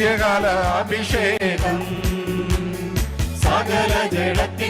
അന്ത്യകാല അഭിഷേകം. സകല ജഡത്തിന്മേലും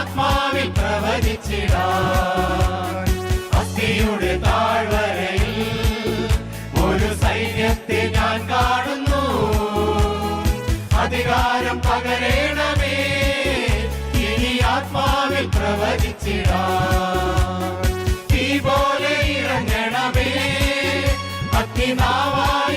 ആത്മാവിൽ പ്രവചിച്ചിടാൻ. താഴ്വരയിൽ ഒരു സൈന്യത്തെ ഞാൻ കാണുന്നു. അധികാരം പകരേണമേ ഇനി ആത്മാവിൽ പ്രവചിച്ചിടാൻ. തീ പോലെ ഇറങ്ങണമേ അഗ്നിനാവായി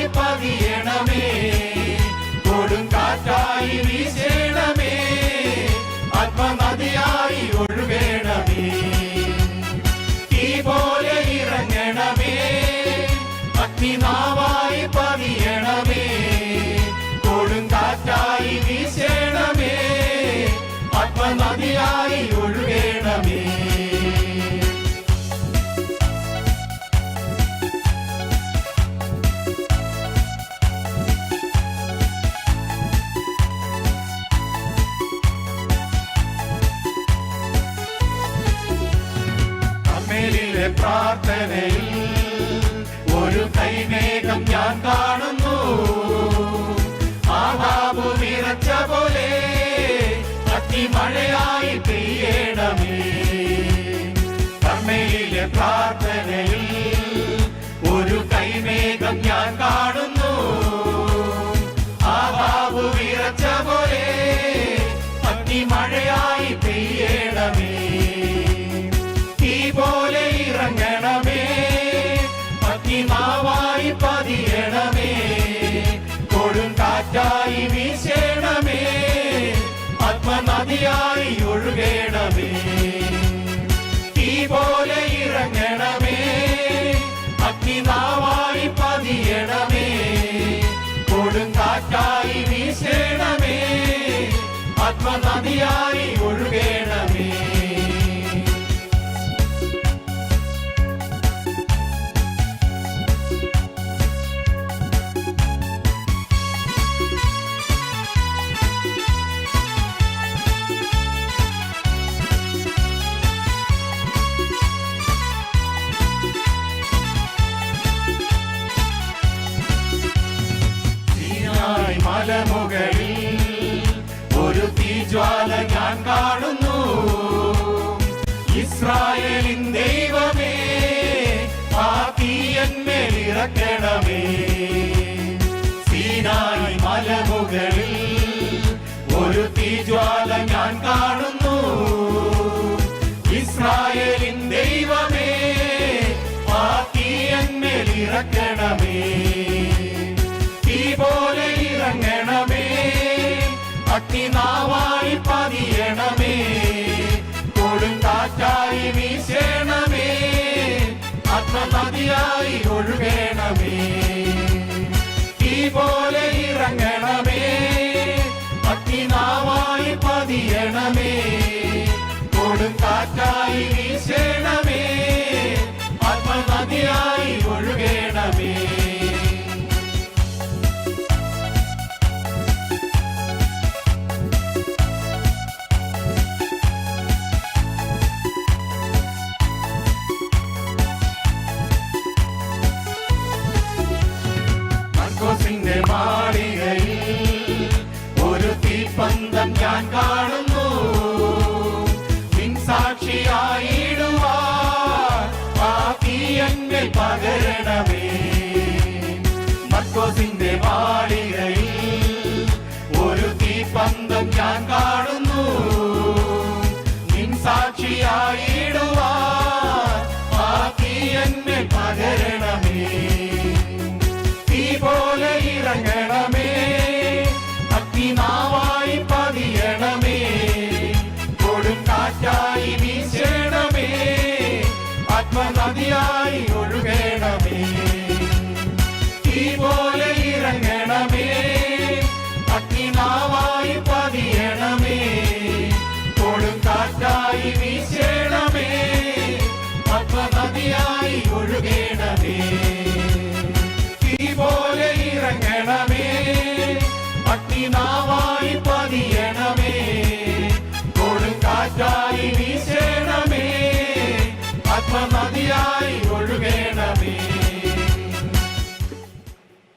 അഗ്നിനാവായി പതിയണമേ. കൊടുങ്കാറ്റായി വീശണമേ. ആത്മനദിയായി ഒഴുകേണമേ. പ്രാർത്ഥനയിൽ ഒരു കൈമേഘം ഞാൻ കാണുന്നു. ആഹാബു വിറച്ച പോലെ അത്തിമഴയായി പെയ്യണമേ. അമ്മയിലെ പ്രാർത്ഥനയിൽ ആത്മനദിയായി ഇറക്കണമേ സീനായ് മലമുകളിൽ ഒരു തീജ്വാല ഞാൻ കാണുന്നു. ഇസ്രായേലിൻ ദൈവമേ പാത്തിയന്മേൽ തീയന്മേൽ ഇറക്കണമേ. തീ പോലെ ഇറങ്ങണമേ അഗ്നിനാവായി പതിയണമേ. കൊടുങ്കാറ്റായി ആത്മനദിയായി ഒഴുകണമേ. ഈ പോലെ ഇറങ്ങണമേ. അഗ്നിനാവായി പതിയണമേ. കൊടുങ്കാറ്റായി വീശണമേ ഒഴുകണമേ മർക്കോസിന്റെ മാളികയിൽ ഒരു ഞാൻ കാണുന്നു.